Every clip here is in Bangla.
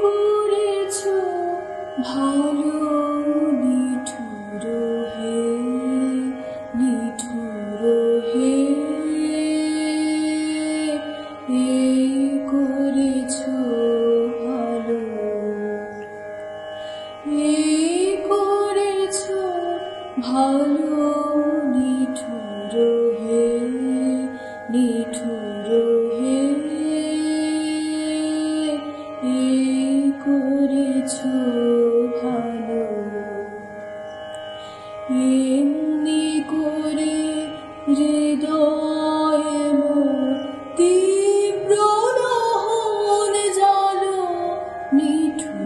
করেছ ভালো নিঠুর হে নিঠুর হে। করেছ ভালো করেছ ভালো নিঠুর হে নিঠুর হৃদয়ে তীব্র দহন জালো নিঠুর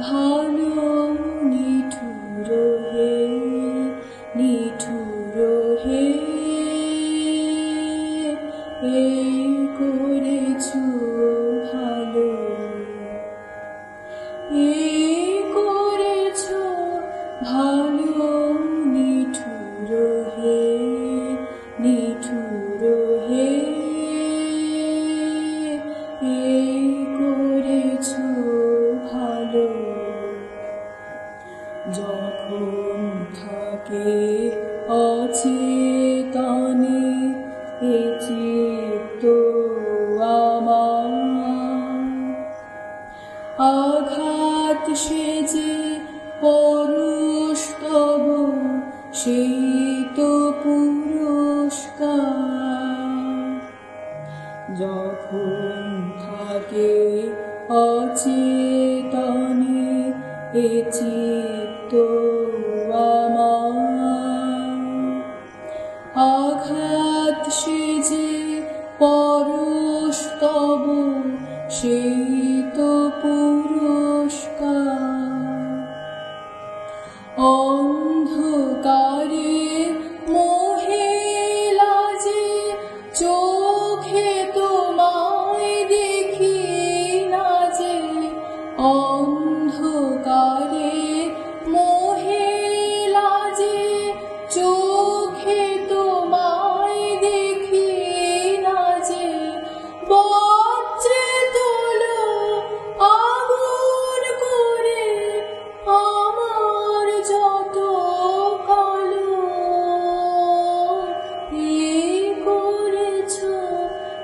ভালো নিঠুর হে নিঠুর হে। এই করেছ যখন থাকে অচেতনে এ চিত্ত আঘাত সেজে পরশ তব সেই তো পুরস্কার। যখন থাকে অচেতনে এ চিত্ত আমার আঘাত সেজে পরশ তব সেই তো পুরস্কার। অন্ধকারে মোহে লাজে চোখে তোমায় দেখি না যে, অন্ধকারে